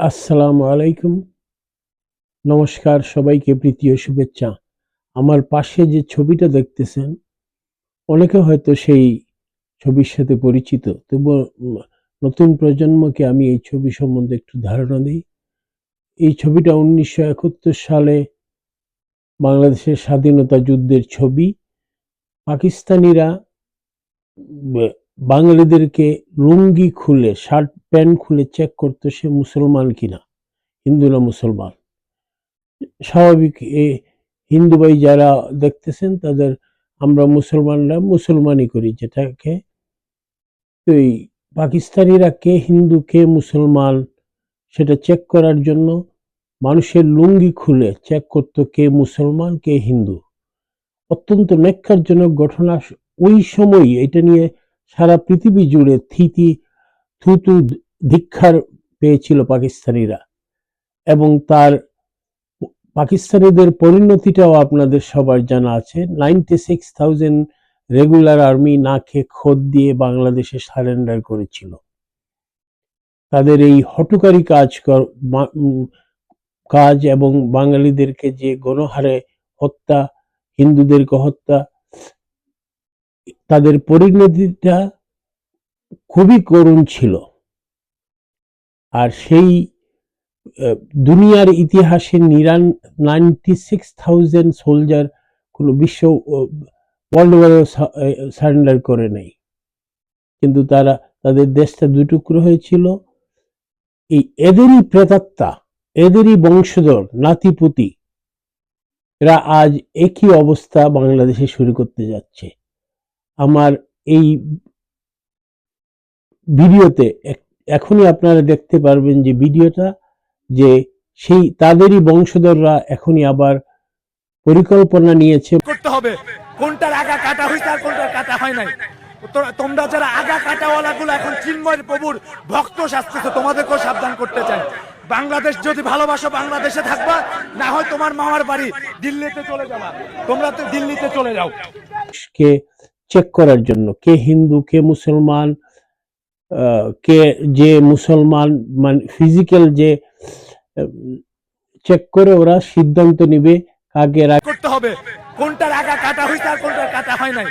আসসালামু আলাইকুম। নমস্কার সবাইকে প্রীতীয় শুভেচ্ছা। আমার পাশে যে ছবিটা দেখতেছেন, অনেকে হয়তো সেই ছবির সাথে পরিচিত তবু নতুন প্রজন্মকে আমি এই ছবি সম্বন্ধে একটু ধারণা দিই। এই ছবিটা উনিশশো একাত্তর সালে বাংলাদেশের স্বাধীনতা যুদ্ধের ছবি। পাকিস্তানিরা বাঙালিদেরকে লুঙ্গি খুলে, শার্ট, প্যান্ট খুলে চেক করতো সে মুসলমান কিনা, হিন্দু না মুসলমান। স্বাভাবিক, এ হিন্দু ভাই যারা দেখতেছেন, তাদের আমরা মুসলমানরা মুসলমানই করি, যেটাকে এই পাকিস্তানিরা কে হিন্দু, কে মুসলমান, সেটা চেক করার জন্য মানুষের লুঙ্গি খুলে চেক করতো কে মুসলমান, কে হিন্দু। অত্যন্ত ন্যাক্কারজনক ঘটনা, ওই সময় এটা নিয়ে সারা পৃথিবী জুড়ে থিতি, থুতু ধিক্ষার পেয়েছিল পাকিস্তানিরা এবং তার পাকিস্তানিদের পরিণতিটাও আপনাদের সবার জানা আছে। Ninety six thousand regular army না খেয়ে খোদ দিয়ে বাংলাদেশে সারেন্ডার করেছিল। তাদের এই হটকারী কাজ কাজ এবং বাঙালিদেরকে যে গণহারে হত্যা, হিন্দুদেরকে হত্যা তাদের পরিণতিটা খুবই করুণ ছিল। আর সেই দুনিয়ার ইতিহাসে নিরান নাইনটি সিক্স থাউজেন্ড সোলজার কোনো বিশ্ব ওয়ার্ল্ড ওয়ারে সারেন্ডার করে নেই। কিন্তু তারা, তাদের দেশটা দুটুকরো হয়েছিল। এই এদেরই প্রেতাত্মা, এদেরই বংশধর, নাতিপুতি, এরা আজ একই অবস্থা বাংলাদেশে শুরু করতে যাচ্ছে। আমার এই ভিডিওতে এখনই আপনারা দেখতে পারবেন যে ভিডিওটা যে সেই তাদেরই বংশধররা এখনই আবার পরিকল্পনা নিয়েছে। করতে হবে। কোনটার আগা কাটা হয়েছে আর কোনটার কাটা হয় নাই। তোমরা যারা আগা কাটাওয়ালা গুলো এখন চিন্ময় প্রভুর ভক্ত শাস্তিছে তোমাদেরকেও সাবধান করতে চাই। বাংলাদেশ যদি ভালোবাসো বাংলাদেশে থাকবা না হয় তোমার মামার বাড়ি দিল্লিতে চলে যাবা। তোমরা তো দিল্লিতে চলে যাও। কে চেক করার জন্য। কে হিন্দু কে মুসলমান কে যে মুসলমান মানে ফিজিক্যাল যে চেক করে ওরা সিদ্ধান্ত নিবে কাকে করতে হবে। কোনটার আগা কাটা হয়েছে আর কোনটার কাটা হয় নাই।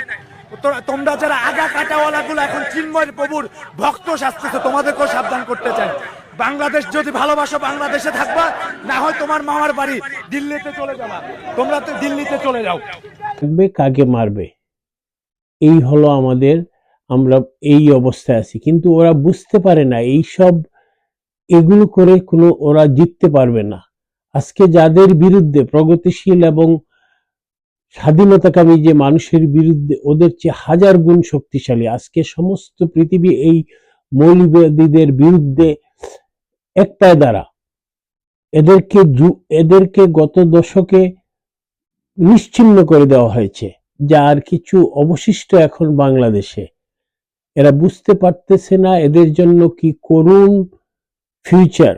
তোমরা যারা আগা কাটাওয়ালা গুলো এখন চিন্ময় প্রভুর ভক্ত শাস্তিছে তোমাদেরকেও সাবধান করতে চাই বাংলাদেশ যদি ভালোবাসো বাংলাদেশে থাকবা না হয় তোমার মামার বাড়ি দিল্লিতে চলে যাবা। তোমরা তো দিল্লিতে চলে যাও। কাকে মারবে? এই হলো আমাদের, আমরা এই অবস্থায় আছি। কিন্তু ওরা বুঝতে পারে না, এই সব এগুলো করে কোনো, ওরা জিততে পারবে না। আজকে যাদের বিরুদ্ধে প্রগতিশীল এবং স্বাধীনতাকামী যে মানুষের বিরুদ্ধে, ওদের চেয়ে হাজার গুণ শক্তিশালী, আজকে সমস্ত পৃথিবী এই মৌলবাদীদের বিরুদ্ধে এক পায়ে দ্বারা। এদেরকে এদেরকে গত দশকে নিশ্চিহ্ন করে দেওয়া হয়েছে। যা আর কিছু অবশিষ্ট এখন বাংলাদেশে। এরা বুঝতে পারতেছে না এদের জন্য কি করুণ ফিউচার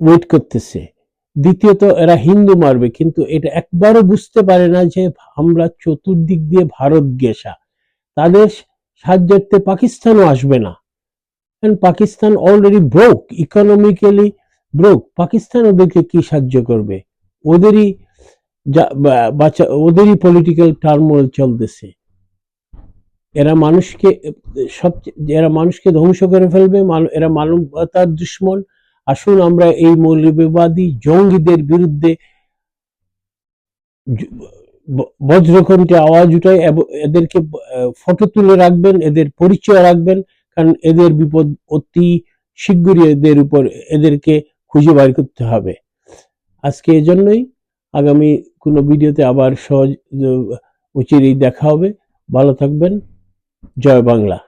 ওয়েট করতেছে। দ্বিতীয়ত, এরা হিন্দু মারবে, কিন্তু এটা একবারও বুঝতে পারে না যে আমরা চতুর্দিক দিয়ে ভারত গেসা। তাদের সাহায্যার্থে পাকিস্তানও আসবে না। Pakistan already broke economically broke Pakistan ওদেরকে কি সাহায্য করবে? ওদেরই যা- বা- বাঁচা, ওদেরই পলিটিক্যাল টার্মোল চলতেছে। এরা মানুষকে সব এরা মানুষকে ধ্বংস করে ফেলবে এরা মানবতার দুশ্মন। আসুন আমরা এই মৌলবাদী জঙ্গিদের বিরুদ্ধে বজ্রকণ্ঠে আওয়াজ উঠাই এবং, এদেরকে ফটো তুলে রাখবেন, এদের পরিচয় রাখবেন, কারণ এদের বিপদ অতি শীঘ্রই এদের উপর, এদেরকে খুঁজে বার করতে হবে। আজকে এজন্যই আগামী কোনো ভিডিওতে আবার সহজ অচিরেই দেখা হবে। ভালো থাকবেন। জয় বাংলা।